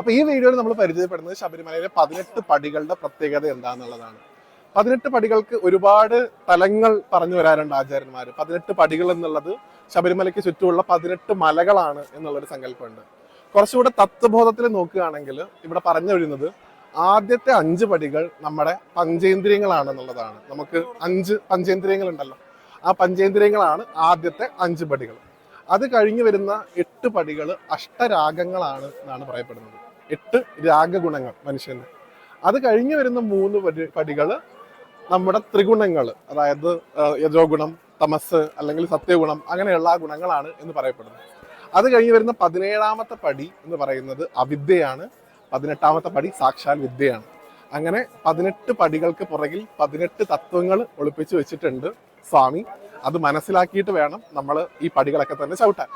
അപ്പൊ ഈ വീഡിയോയിൽ നമ്മൾ പരിചയപ്പെടുന്നത് ശബരിമലയിലെ പതിനെട്ട് പടികളുടെ പ്രത്യേകത എന്താണെന്നുള്ളതാണ് പതിനെട്ട് പടികൾക്ക് ഒരുപാട് തലങ്ങൾ പറഞ്ഞു വരാറുണ്ട് ആചാര്യന്മാർ പതിനെട്ട് പടികൾ എന്നുള്ളത് ശബരിമലയ്ക്ക് ചുറ്റുമുള്ള പതിനെട്ട് മലകളാണ് എന്നുള്ളൊരു സങ്കല്പമുണ്ട്. കുറച്ചുകൂടെ തത്വബോധത്തിൽ നോക്കുകയാണെങ്കിൽ ഇവിടെ പറഞ്ഞു വരുന്നത് ആദ്യത്തെ അഞ്ച് പടികൾ നമ്മുടെ പഞ്ചേന്ദ്രിയങ്ങളാണ് എന്നുള്ളതാണ് നമുക്ക് അഞ്ച് പഞ്ചേന്ദ്രിയങ്ങൾ ഉണ്ടല്ലോ ആ പഞ്ചേന്ദ്രിയങ്ങളാണ് ആദ്യത്തെ അഞ്ച് പടികൾ. അത് കഴിഞ്ഞു വരുന്ന എട്ട് പടികൾ അഷ്ടരാഗങ്ങളാണ് എന്നാണ് പറയപ്പെടുന്നത്. എട്ട് രാഗഗുണങ്ങൾ മനുഷ്യന്. അത് കഴിഞ്ഞു വരുന്ന മൂന്ന് പടി പടികൾ നമ്മുടെ ത്രിഗുണങ്ങൾ അതായത് യജോഗുണം യജോ ഗുണം തമസ് അല്ലെങ്കിൽ സത്യഗുണം അങ്ങനെയുള്ള ഗുണങ്ങളാണ് എന്ന് പറയപ്പെടുന്നത്. അത് കഴിഞ്ഞ് വരുന്ന പതിനേഴാമത്തെ പടി എന്ന് പറയുന്നത് അവിദ്യയാണ്. പതിനെട്ടാമത്തെ പടി സാക്ഷാൽ വിദ്യയാണ്. അങ്ങനെ പതിനെട്ട് പടികൾക്ക് പുറകിൽ പതിനെട്ട് തത്വങ്ങൾ ഒളിപ്പിച്ചു വെച്ചിട്ടുണ്ട് സ്വാമി. അത് മനസ്സിലാക്കിയിട്ട് വേണം നമ്മൾ ഈ പടികളൊക്കെ തന്നെ ചവിട്ടാൻ.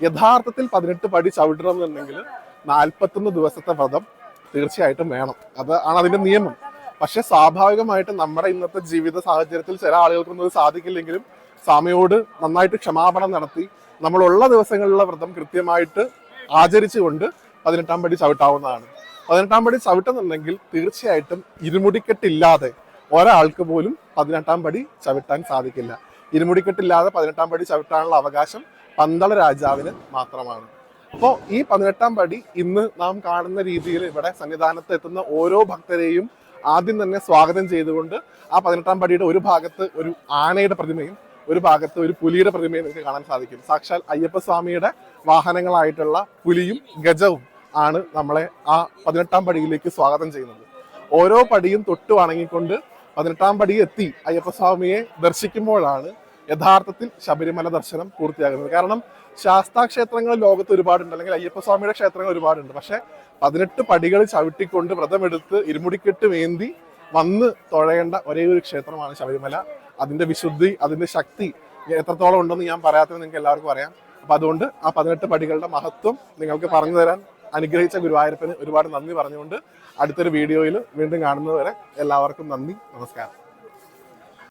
യഥാർത്ഥത്തിൽ പതിനെട്ട് പടി ചവിട്ടണം എന്നുണ്ടെങ്കിൽ നാൽപ്പത്തൊന്ന് ദിവസത്തെ വ്രതം തീർച്ചയായിട്ടും വേണം. അത് ആണ് അതിന്റെ നിയമം. പക്ഷെ സ്വാഭാവികമായിട്ട് നമ്മുടെ ഇന്നത്തെ ജീവിത സാഹചര്യത്തിൽ ചില ആളുകൾക്കൊന്നും അത് സാധിക്കില്ലെങ്കിലും സ്വാമിയോട് നന്നായിട്ട് ക്ഷമാപണം നടത്തി നമ്മളുള്ള ദിവസങ്ങളിലുള്ള വ്രതം കൃത്യമായിട്ട് ആചരിച്ചുകൊണ്ട് പതിനെട്ടാം പടി ചവിട്ടാവുന്നതാണ്. പതിനെട്ടാം പടി ചവിട്ടുന്നുണ്ടെങ്കിൽ തീർച്ചയായിട്ടും ഇരുമുടിക്കെട്ടില്ലാതെ ഒരാൾക്ക് പോലും പതിനെട്ടാം പടി ചവിട്ടാൻ സാധിക്കില്ല. ഇരുമുടിക്കെട്ടില്ലാതെ പതിനെട്ടാം പടി ചവിട്ടാനുള്ള അവകാശം പന്തള രാജാവിന് മാത്രമാണ്. അപ്പോൾ ഈ പതിനെട്ടാം പടി ഇന്ന് നാം കാണുന്ന രീതിയിൽ ഇവിടെ സന്നിധാനത്ത് എത്തുന്ന ഓരോ ഭക്തരെയും ആദ്യം തന്നെ സ്വാഗതം ചെയ്തുകൊണ്ട് ആ പതിനെട്ടാം പടിയുടെ ഒരു ഭാഗത്ത് ഒരു ആനയുടെ പ്രതിമയും ഒരു ഭാഗത്ത് ഒരു പുലിയുടെ പ്രതിമയും നിങ്ങൾക്ക് കാണാൻ സാധിക്കും. സാക്ഷാൽ അയ്യപ്പ സ്വാമിയുടെ വാഹനങ്ങളായിട്ടുള്ള പുലിയും ഗജവും ആണ് നമ്മളെ ആ പതിനെട്ടാം പടിയിലേക്ക് സ്വാഗതം ചെയ്യുന്നത്. ഓരോ പടിയും തൊട്ട് വണങ്ങിക്കൊണ്ട് പതിനെട്ടാം പടി എത്തി അയ്യപ്പസ്വാമിയെ ദർശിക്കുമ്പോഴാണ് യഥാർത്ഥത്തിൽ ശബരിമല ദർശനം പൂർത്തിയാകുന്നത്. കാരണം ശാസ്താ ക്ഷേത്രങ്ങൾ ലോകത്ത് ഒരുപാടുണ്ട് അല്ലെങ്കിൽ അയ്യപ്പസ്വാമിയുടെ ക്ഷേത്രങ്ങൾ ഒരുപാടുണ്ട്. പക്ഷെ പതിനെട്ട് പടികൾ ചവിട്ടിക്കൊണ്ട് വ്രതമെടുത്ത് ഇരുമുടിക്കെട്ട് വേന്തി വന്ന് തൊഴയേണ്ട ഒരേ ഒരു ക്ഷേത്രമാണ് ശബരിമല. അതിന്റെ വിശുദ്ധി അതിന്റെ ശക്തി എത്രത്തോളം ഉണ്ടെന്ന് ഞാൻ പറയാത്തത് നിങ്ങൾക്ക് എല്ലാവർക്കും അറിയാം. അപ്പൊ അതുകൊണ്ട് ആ പതിനെട്ട് പടികളുടെ മഹത്വം നിങ്ങൾക്ക് പറഞ്ഞു തരാൻ അനുഗ്രഹിച്ച ഗുരുവായൂരപ്പന് ഒരുപാട് നന്ദി പറഞ്ഞുകൊണ്ട് അടുത്തൊരു വീഡിയോയിൽ വീണ്ടും കാണുന്നതുവരെ എല്ലാവർക്കും നന്ദി നമസ്കാരം.